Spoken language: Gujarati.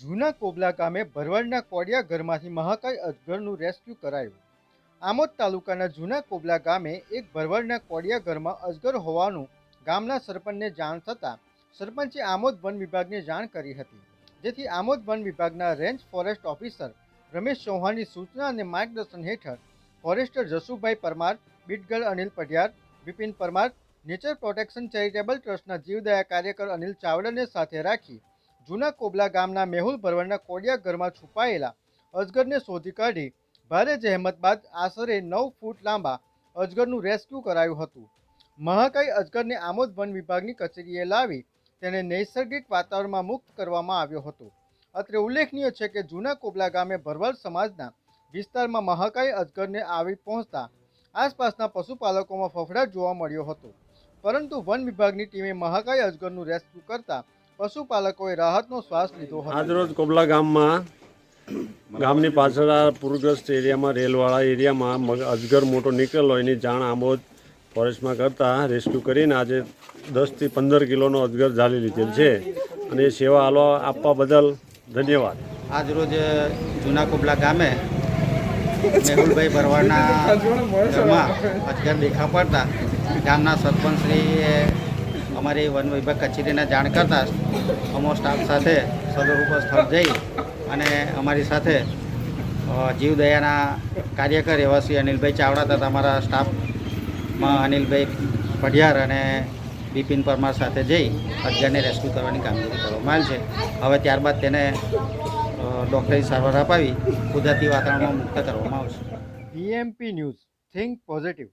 જૂના કોબલા ગામે ભરવાડના કોડિયા ઘરમાંથી મહાકાય અજગરનું રેસ્ક્યુ કરાયું. આમોદ તાલુકાના જૂના કોબલા ગામે એક ભરવાડના કોડિયા ઘરમાં અજગર હોવાનું ગામના સરપંચને જાણ થતાં સરપંચે આમોદ વન વિભાગને જાણ કરી હતી. જેથી આમોદ વન વિભાગના રેન્જ ફોરેસ્ટ ઓફિસર રમેશ ચૌહાણની સૂચના અને માર્ગદર્શન હેઠળ forester Jasubhai Parmar, બીટગલ Anil Padhiyar Bipin Parmar, nature protection charitable ટ્રસ્ટના જીવદયા કાર્યકર અનિલ ચાવડાને સાથે રાખી જૂના કોબલા ગામના મેહુલ ભરવાડના કોડિયા ઘરમાં છુપાયેલા અજગરને શોધી કાઢી ભારે જહેમત બાદ આશરે નવ ફૂટ લાંબા અજગરનું રેસ્ક્યુ કરાયું હતું. મહાકાય અજગરને આમોદ વન વિભાગની કચેરીએ લાવી તેને નૈસર્ગિક વાતાવરણમાં મુક્ત કરવામાં આવ્યો હતો. અત્રે ઉલ્લેખનીય છે કે જૂના કોબલા ગામે ભરવાડ સમાજના વિસ્તારમાં મહાકાય અજગરને આવી પહોંચતા આસપાસના પશુપાલકોમાં ફફડાટ જોવા મળ્યો હતો. પરંતુ વન વિભાગની ટીમે મહાકાય અજગરનું રેસ્ક્યુ કરતા પશુપાલકોએ રાહતનો શ્વાસ લીધો હતો. આજરોજ કોબલા ગામમાં ગામની પાછળ આ પૂરગ્રસ્ત એરિયામાં રેલવાળા એરિયામાં અજગર મોટો નીકળેલો એની જાણ આમોદ ફોરેસ્ટમાં કરતા રેસ્ક્યુ કરીને આજે દસથી પંદર કિલોનો અજગર ઝાલી લીધેલ છે. અને એ સેવા આલવા આપવા બદલ ધન્યવાદ. આજરોજ જૂના કોબલા ગામે મેહુલભાઈ ભરવાડના ઘરમાં અજગર દેખા પડતા ગામના સરપંચશ્રીએ અમારી વન વિભાગ કચેરીને જાણ કરતા અમો સ્ટાફ સાથે સદરૂપ સ્થળ જઈ અને અમારી સાથે જીવદયાના કાર્યકર એવા શ્રી અનિલભાઈ ચાવડા તથા અમારા સ્ટાફમાં અનિલભાઈ પઢિયાર અને બિપિન પરમાર સાથે જઈ અજગરને રેસ્ક્યુ કરવાની કામગીરી કરવામાં આવેલ છે. હવે ત્યારબાદ તેને ડૉક્ટરી સારવાર અપાવી, કુદરતી વાતાવરણમાં મુક્ત કરવામાં આવશે. BMP news, think positive.